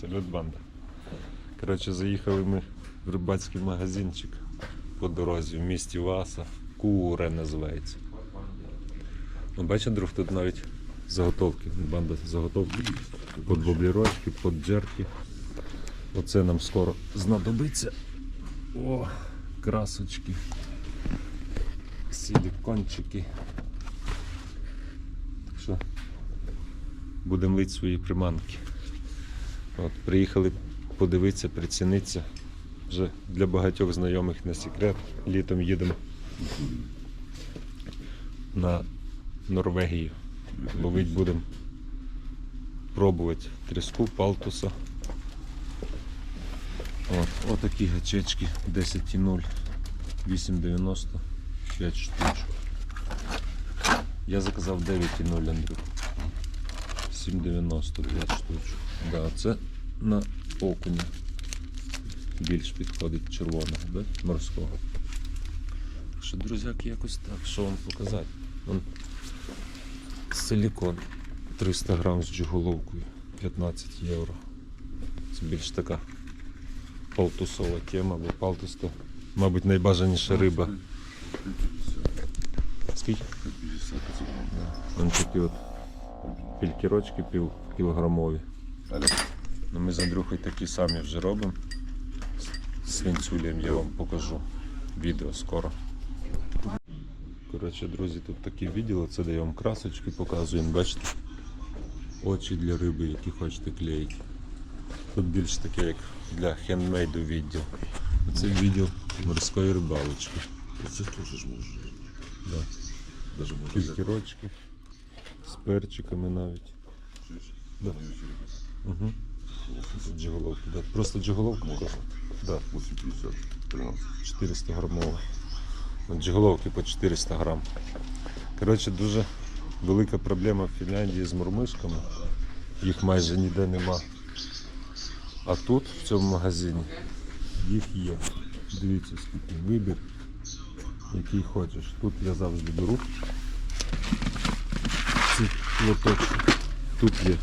Салют, банда. Коротше, заїхали ми в рибацький магазинчик по дорозі в місті Васа. Куре називається. Ну, бачите, друг, тут навіть заготовки. Банда заготовки під воблірочки, під джерки. Оце нам скоро знадобиться. О, красочки. Силикончики. Так що будемо лити свої приманки. От, приїхали подивитися, прицінитися. Вже для багатьох знайомих не секрет. Літом їдемо на Норвегію. Ловити будемо пробувати тріску, палтуса. От, отакі гачечки 10,0, 8,90, 5 штучок. Я заказав 9,0 Андрюх. 7,90 5 штучок. Да, це на окуня. Більш підходить червоного, да? морського. Що, друзяки, якось так. Що вам показати? Вон силікон 300 грам з джиголовкою 15 євро. Це більш така палтусова тема, бо палтус то, мабуть, найбажаніша риба. Скільки? Вон такі от пількірочки пів кілограмові. Ну, ми з Андрюхою такі самі вже робимо. З свинцюлем я вам покажу відео скоро. Коротше, друзі, тут такі відділи, це де я вам красочки показую. Бачите? Очі для риби, які хочете клеїти. Тут більш таке, як для хендмейду відділ. Це відділ морської рибалочки. Це теж може. Да. Даже взяти. Кількірочки з перчиками навіть. Да. Угу. Джиголовку, да. Просто джиголовку. Да. 850, 13. 400 грамова. Ну, Джиголовки по 400 грам. Коротше, дуже велика проблема в Фінляндії з мурмишками. Їх майже ніде нема. А тут, в цьому магазині, їх є. Дивіться, скільки вибір, який хочеш. Тут я завжди беру ці лоточки. Тут є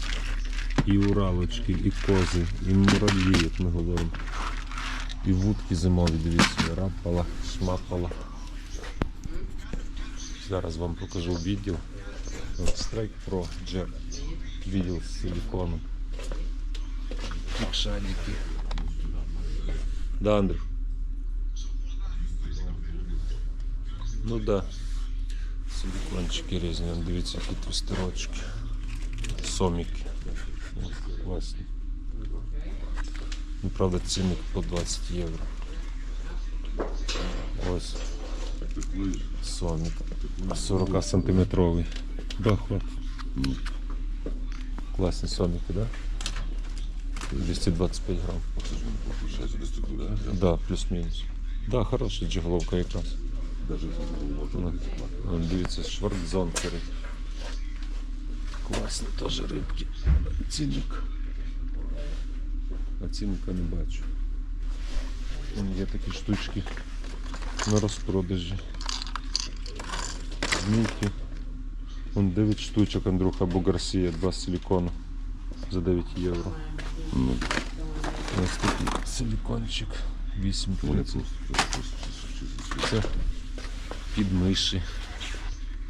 і уралочки, і кози, і мурав'ї, як ми говоримо. І вудки зимові, дивіться, рапала, шмапала. Зараз вам покажу відділ. От Strike Pro Jet. Відділ з силиконом. Шарики. Да, Андрюх? Ну да. Силикончики різні, дивіться, які твістерочки. Соміки. О, Ну, правда, цінник по 20 євро. Ось сомік. 40 сантиметровий. Хватить. Класні соміки, да? 225 грам. Да? Да, плюс-мінус. Да, хороша джиголовка якраз. Вон, дивіться, шварцзонкери. Класні теж рибки. Цінник. А цінника не бачу. Вон є такі штучки на розпродажі. Змійки. Вон 9 штучок Андрюха або Гарсія, 2 силикону за 9 євро. Ну, ось такий силикончик. 8 Вони пальців. просто просто чисто чисто. Це під миші.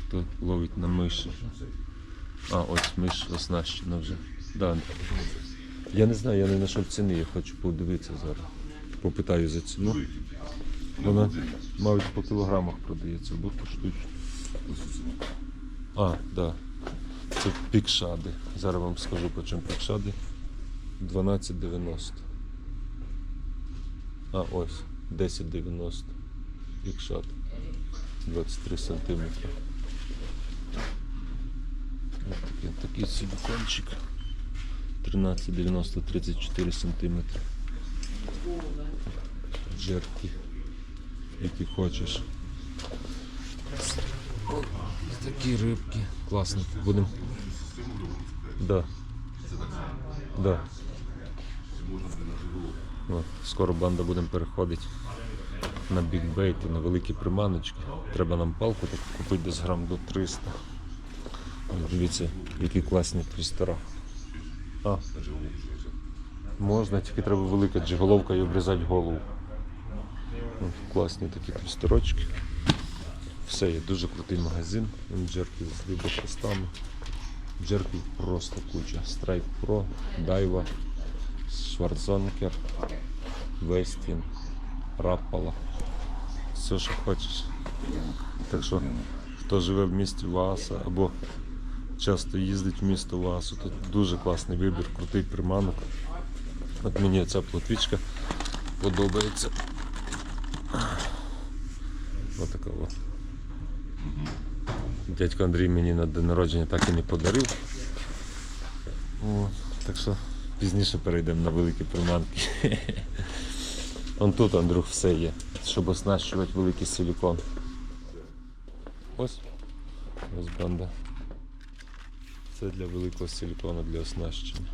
Хто ловить на миші. А, ось миш оснащена вже. Да. Я не знаю, я не знайшов ціни, я хочу подивитися зараз. Попитаю за ціну. Вона, мабуть, по кілограмах продається, або по штучці. А, так. Да. Це пікшади. Зараз вам скажу по чому пікшади. 12,90. А, ось, 10,90. Пікшад. 23 сантиметри. Ось такий, такий силикончик. 13,90 34 сантиметри. Джерки, які хочеш. О, Такі рибки. Класно. Будемо. Да. Да. Скоро банда будемо переходити на бікбейти, на великі приманочки. Треба нам палку таку купити десь грам до 300. Дивіться, які класні твістера. А, Можна, тільки треба велика джиголовка і обрізати голову. Класні такі пісторочки. Все є дуже крутий магазин. Джерки з любопостами. Джерків просто куча. Strike Pro, Daiwa, Schwarzonker, Westin, Rapala. Все, що хочеш. Так що, хто живе в місті Вааса або часто їздить в місто Ваасу, тут дуже класний вибір, крутий приманок. От мені ця плотвічка подобається. Ось така от. Дядько Андрій мені на день народження так і не подарив. О, так що пізніше перейдемо на великі приманки. Он тут, Андрюх, все є, щоб оснащувати великий силікон. Ось. Ось банда. Це для великого силікону для оснащення.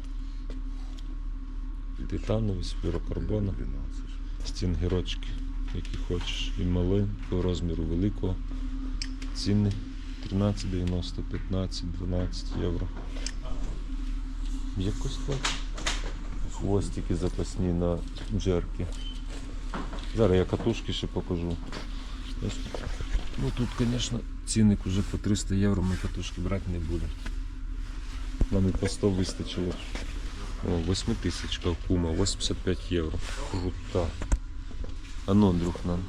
Флюрокарбону. 12. Стінгерочки, які хочеш. І маленького розміру великого. Ціни 13,90, 15, 12 євро. Якось так. Хвостики запасні на джерки. Зараз я катушки ще покажу. Ось. Ну тут, звісно, цінник уже по 300 євро, ми катушки брати не будемо. Нам і по 100 вистачило. О, 8 тисячка кума, 85 євро. Крута. А ну, друг, нам.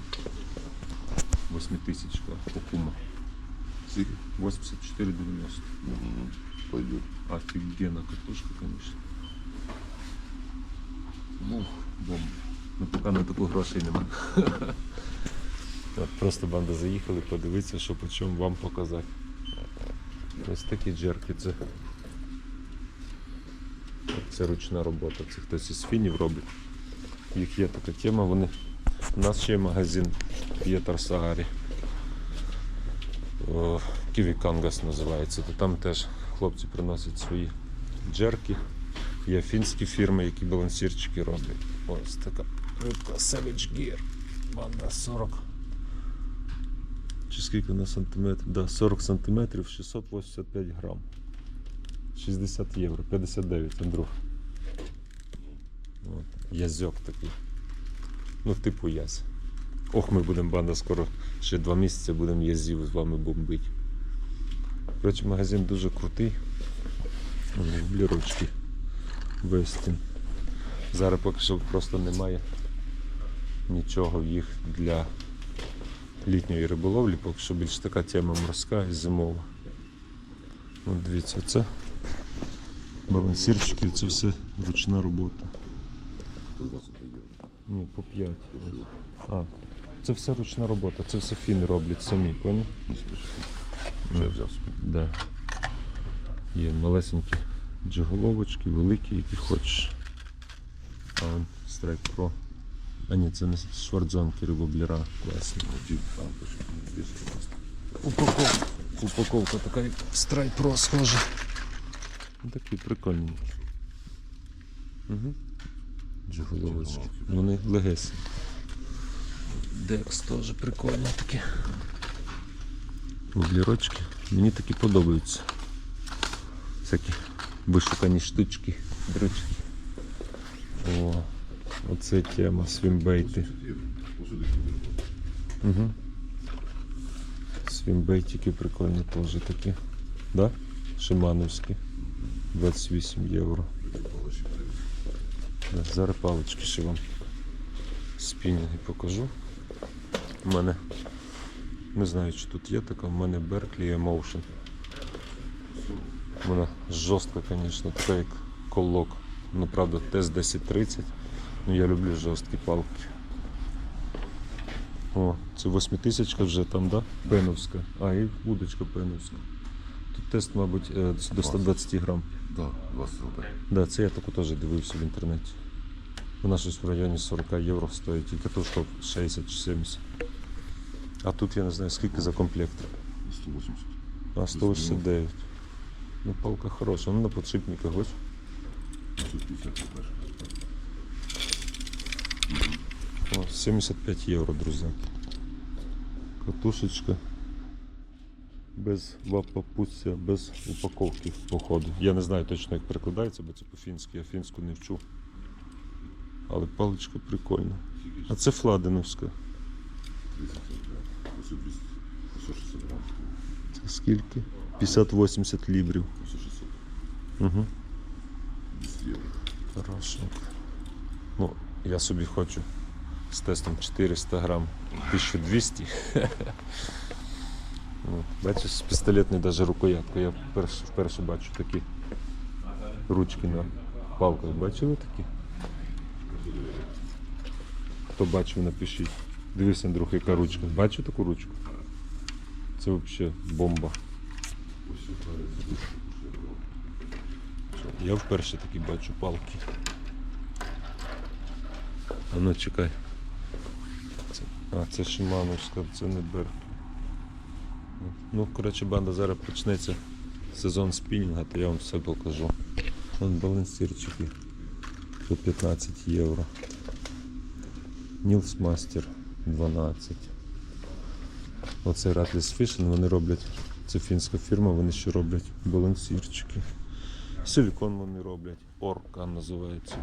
8 тисячка кума. Скільки? 84,90. Мгм. Пойдет. Офигенно катушка, конечно. Ух, бомба. Ну поки на таку грошей нема. От просто банда заїхали подивитися, що по чому вам показати. Ось такі джерки це. Це ручна робота. Це хтось із фінів робить. Їх є така тема. Вони... У нас ще є магазин П'єтар Сагарі. Ківі Кангас називається. То там теж хлопці приносять свої джерки. Є фінські фірми, які балансірчики роблять. Ось така рибка Savage Gear. Банда 40. Чи скільки на сантиметрів? Да, 40 сантиметрів, 685 грам. 60 євро, 59, Андрюх. От, язьок такий. Ну, типу ясь. Ох, ми будемо банда скоро ще два місяці будемо язів з вами бомбити. Коротше, магазин дуже крутий. Блірочки. Вестін. Зараз поки що просто немає нічого їх для літньої риболовлі, поки що більш така тема морська і зимова. От дивіться, це балансірчики, це все ручна робота. Ні, по 5. А, це все ручна робота, це все фіни роблять самі, поняв? Смішно. Вже взяв собі. Да. Є малесенькі джиголовочки, великі, які хочеш. А он Strike Pro. А ні, це не швардзонки рибобліра. Класні. Один там почти 200 просто. Упаковка. Упаковка така як Pro схожа. Ну, такі прикольні. Угу. Джиголовочки. Вони легесі. Декс теж прикольні такі. Воблірочки. Мені такі подобаються. Всякі вишукані штучки, дрючки. О, оце тема свімбейти. 80 євро. Посюди. Угу. Свімбейтики прикольні теж такі. Да? Шимановські. 28 євро. Да, Зараз палички ще вам спінінги покажу. У мене не знаю, чи тут є така, в мене Berkeley Emotion. Вона жорстка, звісно, така як колок. Ну, правда, тест 1030. Ну я люблю жорсткі палки. О, це восьмитисячка вже там, да? Пеновська. А, і вудочка пеновська. Тут тест, мабуть, е, до 120 грам. Да, 20 рублей. Да, це я таку теж дивився в інтернеті. Вона щось в районі 40 євро стоїть, і катушка 60 чи 70. А тут я не знаю скільки за комплект. 180. А 169. Ну, палка хороша, ну на подшипниках ось. Тут 50 рублей. О, 75 євро, друзі. Катушечка. Без лапапуця, без упаковки, походу. Я не знаю точно, як перекладається, бо це по-фінськи, я фінську не вчу. Але паличка прикольна. А це Фладеновська. 30 грам. Ось 200. Ось 600 грам. Це скільки? 50-80 лібрів. Угу. 200 євро. Ну, я собі хочу з тестом 400 грам 1200. Ну, Бачиш, з пістолетний навіть рукоятку. Я вперше, вперше бачу такі ручки на палках. Бачили такі? Хто бачив, напишіть. Дивись, Андрюх, яка ручка. Бачив таку ручку? Це взагалі бомба. Я вперше такі бачу палки. А ну чекай. А, це Шимановська, це не Бер. Ну, коротше, банда зараз почнеться сезон спінінга, то я вам все покажу. Вон балансирчики по 15 євро. Нілс Мастер 12. Оце Ратліс Fishing, вони роблять, це фінська фірма, вони ще роблять балансирчики. Силікон вони роблять, орка називається.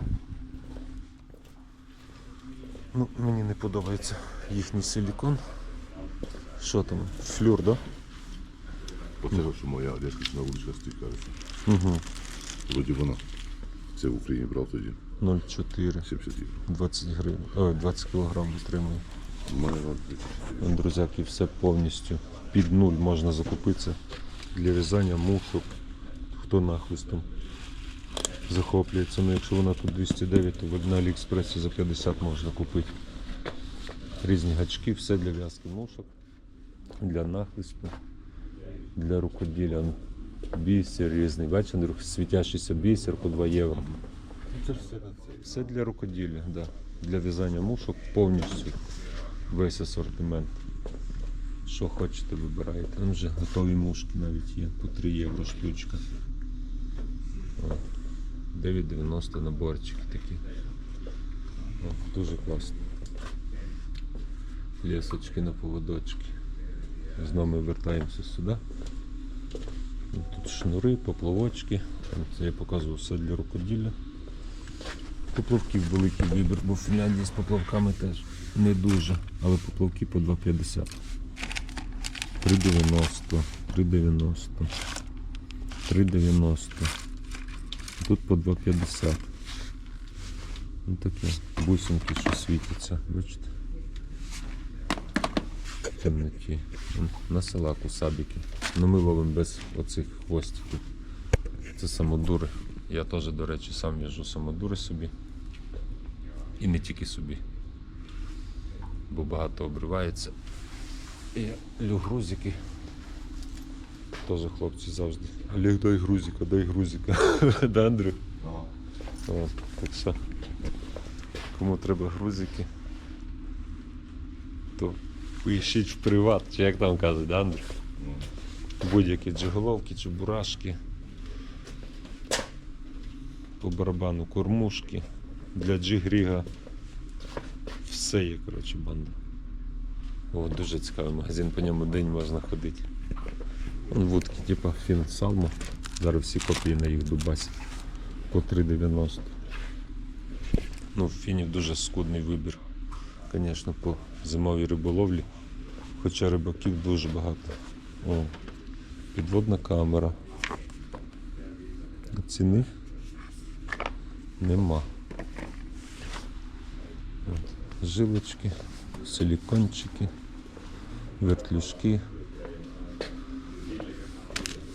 Ну, мені не подобається їхній силікон. Що там? Флюр, да? Оце що моя одеська вуличка стоїть, кажеться. Угу. Вроді вона. Це в Україні брав тоді. 0,4. 70 євро. 20 гривень. Ой, 20 кг витримує. У мене вона 30 євро. Друзяки, все повністю під нуль можна закупитися для в'язання мушок. Хто нахлистом захоплюється. Ну, якщо вона тут 209, то на Аліекспресі за 50 можна купити. Різні гачки, все для в'язки мушок, для нахлисту, для рукоділля. Ну, Бісер різний. Бачите, світящийся бісер по 2 євро. Все. Все для рукоділля, да. для в'язання мушок повністю весь асортимент. Що хочете, вибираєте. Там вже готові мушки навіть є, по 3 євро штучка. О, 9,90 наборчики такі. О, дуже класно. Лісочки на поводочки. Знову ми вертаємося сюди. Тут шнури, поплавочки. Це я показував все для рукоділля. Поплавків великий вибір, бо в Фінляндії з поплавками теж не дуже, але поплавки по 2,50. 3,90, 3,90, 3,90. Тут по 2,50. Ну таке бусинки, що світяться, бачите? В темноті. На салаку сабіки. Ну ми ловимо без оцих хвостиків. Це самодури. Я теж, до речі, сам в'яжу самодури собі. І не тільки собі. Бо багато обривається. І лю грузики. Теж хлопці завжди. Олег, дай грузика, дай грузика. да, Андрю? Ага. О, так що, кому треба грузики, то пишіть в приват, чи як там кажуть, да, Андрю? Ну, Будь-які джиголовки, чебурашки. По барабану кормушки. Для джигріга. Все є, коротше, банда. О, дуже цікавий магазин, по ньому день можна ходити. Вудки, типа фін салмо. Зараз всі копії на їх дубасі. По 3,90. Ну, в фінів дуже скудний вибір. Звісно, по зимовій риболовлі. Хоча рибаків дуже багато. О, підводна камера. Ціни нема. От, жилочки, силікончики, вертлюжки,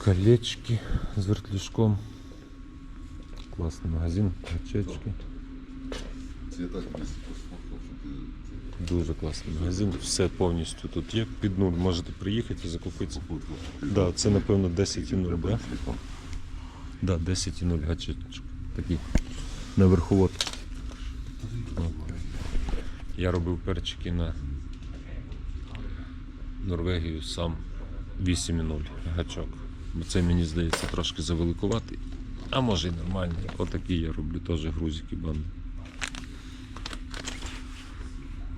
колечки з вертлюжком. Класний магазин, гачечки. Дуже класний магазин. Все повністю тут є. Під нуль можете приїхати і закупитися. Да, це напевно 10,0, да? Да, 10,0 гачечок. Такий на верховод. От. Я робив перчики на Норвегію сам 8,0 гачок. Бо це мені здається трошки завеликуватий. А може і нормальний. Отакі я роблю теж грузики банди.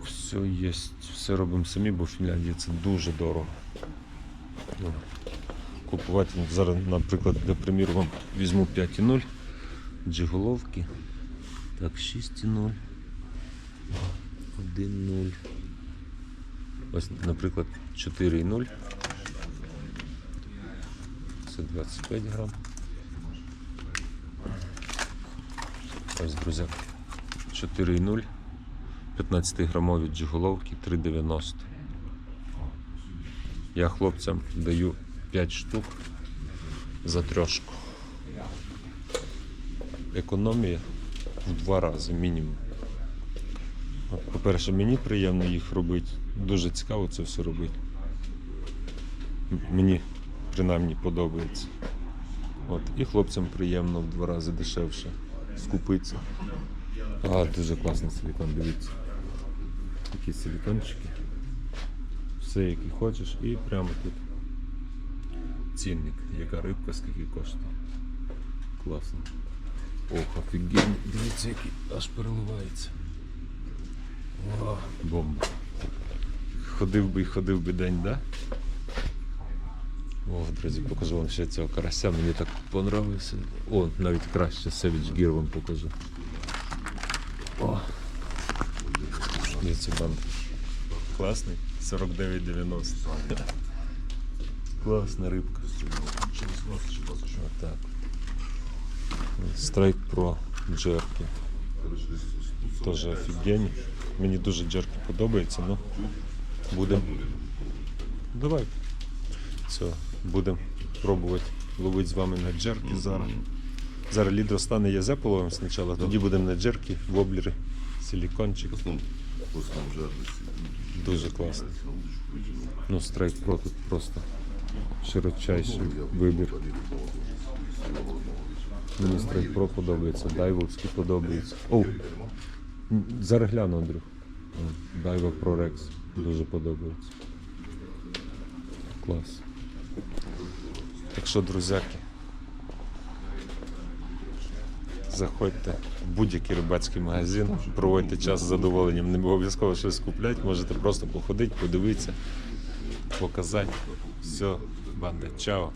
Все є, все робимо самі, бо в Фінляндії це дуже дорого. Ну, Купувати зараз, наприклад, для приміру вам візьму 5,0 джиголовки. Так, 6,0. 1-0. Ось, наприклад, 4,0. Це 25 грам. Ось, друзі. 4,0. 15-грамові джиголовки 3,90. Я хлопцям даю 5 штук за трьошку. Економія в два рази мінімум. По-перше, мені приємно їх робити. Дуже цікаво це все робити. Мені принаймні подобається. От. І хлопцям приємно в два рази дешевше скупитися. А, дуже класний силікон, дивіться. Такі силікончики. Все, який хочеш, і прямо тут цінник, яка рибка, скільки коштує. Класно. Ох, офігенно. Дивіться, який аж переливається. О, бомба. Ходив би і ходив би день, да? О, друзі, покажу вам ще цього карася, мені так понравився. О, навіть краще Savage Gear вам покажу. О. Дивіться, банд. Класний. 49,90. Класна рибка. Отак. Strike Pro джерки. Теж офігенні. Мені дуже джерки подобається, ну будемо. Давай. Все, Будемо пробувати ловити з вами на джерки зараз. Зараз лідер стане язе половим спочатку, тоді будемо на джерки, воблери, силікончик. Дуже класно. Ну, Strike Pro тут просто широчайший вибір. Мені Strike Pro подобається, дайвовський подобається. О, м, зараз гляну, Андрюх. Дайва Pro Rex дуже подобається. Клас. Що, друзяки, заходьте в будь-який рибацький магазин, проводьте час з задоволенням. Не обов'язково щось купляти, можете просто походити, подивитися, показати. Все, банда, чао.